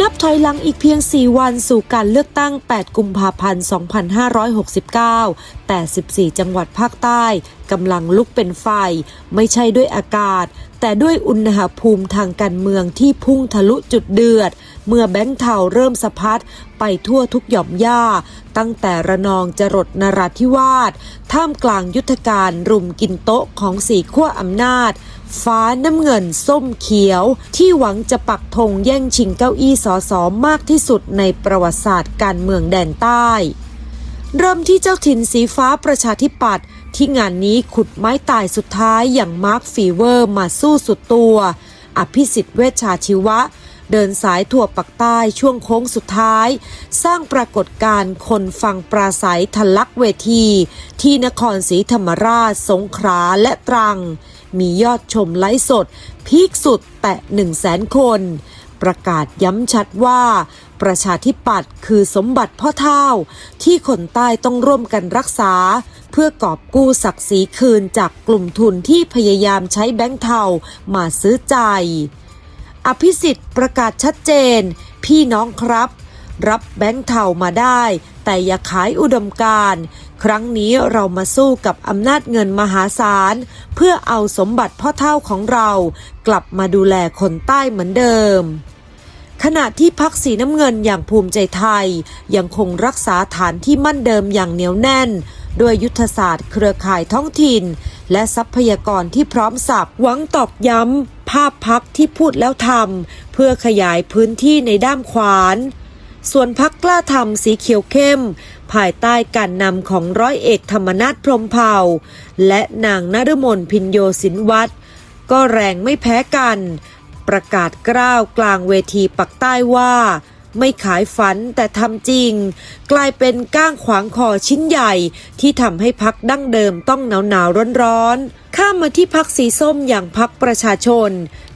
นับถอยหลังอีกเพียง 4 วันสู่การเลือกตั้ง 8 กุมภาพันธ์ 2569 แต่ 14 จังหวัดภาคใต้กำลังลุกเป็นไฟ ไม่ใช่ด้วยอากาศ แต่ด้วยอุณหภูมิทางการเมืองที่พุ่งทะลุจุดเดือด เมื่อแบงค์เทาเริ่มสะพัดไปทั่วทุกหย่อมย่าตั้งแต่ระนองจรดนราธิวาสท่ามกลางยุทธการรุมกินโต๊ะของสีขั้วอำนาจ ฟ้าน้ำเงินส้มเขียว ที่หวังจะปักธงแย่งชิงเก้าอี้สอสอมากที่สุดในประวัติศาสตร์การเมืองแดนใต้ เริ่มที่เจ้าถิ่นสีฟ้าประชาธิปัตย์ที่งานนี้ขุดไม้ตายสุดท้ายอย่างมาร์คฟีเวอร์มาสู้สุดตัว อภิสิทธิ์เวชชาชีวะ เดินสายทั่วปักใต้ช่วงโค้งสุดท้าย สร้างปรากฏการณ์คนฟังปราศัยทะลักเวที ที่นครศรีธรรมราช สงขลาและตรัง มียอดชมไลฟ์สด พีคสุดแตะ1 0 0 0 0แสนคน ประกาศย้ำชัดว่า ประชาธิปัตย์คือสมบัติพ่อเท่า ที่คนใต้ต้องร่วมกันรักษา เพื่อกอบกู้ศักดิ์ศรีคืนจากกลุ่มทุนที่พยายามใช้แบงค์เทามาซื้อใจอภิสิทธิ์ประกาศชัดเจน พี่น้องครับ รับแบงค์เทามาได้ แต่อย่าขายอุดมการ ครั้งนี้เรามาสู้กับอำนาจเงินมหาศาล เพื่อเอาสมบัติพ่อเท่าของเรา กลับมาดูแลคนใต้เหมือนเดิมขณะที่พักสีน้ำเงินอย่างภูมิใจไทย ยังคงรักษาฐานที่มั่นเดิมอย่างเหนียวแน่น ด้วยยุทธศาสตร์เครือข่ายท้องถิ่น และทรัพยากรที่พร้อมสับหวังตอกย้ำ ภาพพักที่พูดแล้วทำเพื่อขยายพื้นที่ในด้ามขวาน ส่วนพักกล้าทำสีเขียวเข้ม ภายใต้การนำของร้อยเอกธรรมนัฐพรมเผ่า และนางนฤมลพินโยสินวัตรก็แรงไม่แพ้กัน ประกาศกล้าวกลางเวทีปักใต้ว่า ไม่ขายฝันแต่ทำจริง กลายเป็นก้างขวางคอชิ้นใหญ่ที่ทำให้พักดั้งเดิมต้องหนาวหนาวร้อนร้อนๆข้ามมาที่พักสีส้มอย่างพักประชาชน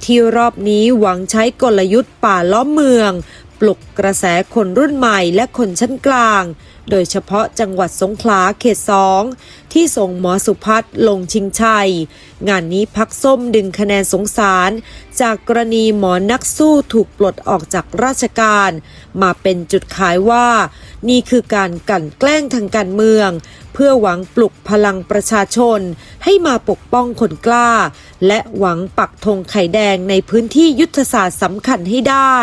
ที่รอบนี้หวังใช้กลยุทธ์ป่าล้อมเมือง ปลุกกระแสคนรุ่นใหม่และคนชั้นกลาง โดยเฉพาะจังหวัดสงขลาเขตสองที่ส่งหมอสุพัฒน์ลงชิงชัย งานนี้พักส้มดึงคะแนนสงสาร จากกรณีหมอนักสู้ถูกปลดออกจากราชการ มาเป็นจุดขายว่า นี่คือการกลั่นแกล้งทางการเมือง เพื่อหวังปลุกพลังประชาชน ให้มาปกป้องคนกล้า และหวังปักธงไข่แดงในพื้นที่ยุทธศาสตร์สำคัญให้ได้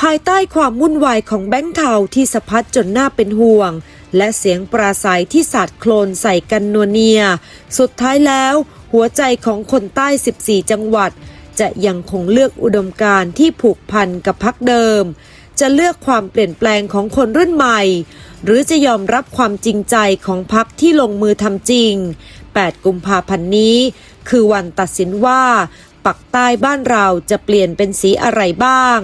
ภายใต้ความวุ่นวายของแบงค์เทาที่สะพัดจนน่าเป็นห่วง และเสียงปราศัยที่สาดโคลนใส่กันนัวเนีย สุดท้ายแล้ว หัวใจของคนใต้ 14 จังหวัด จะยังคงเลือกอุดมการณ์ที่ผูกพันกับพักเดิม จะเลือกความเปลี่ยนแปลงของคนรุ่นใหม่ หรือจะยอมรับความจริงใจของพักที่ลงมือทำจริง 8 กุมภาพันธ์นี้ คือวันตัดสินว่า ปักใต้บ้านเราจะเปลี่ยนเป็นสีอะไรบ้าง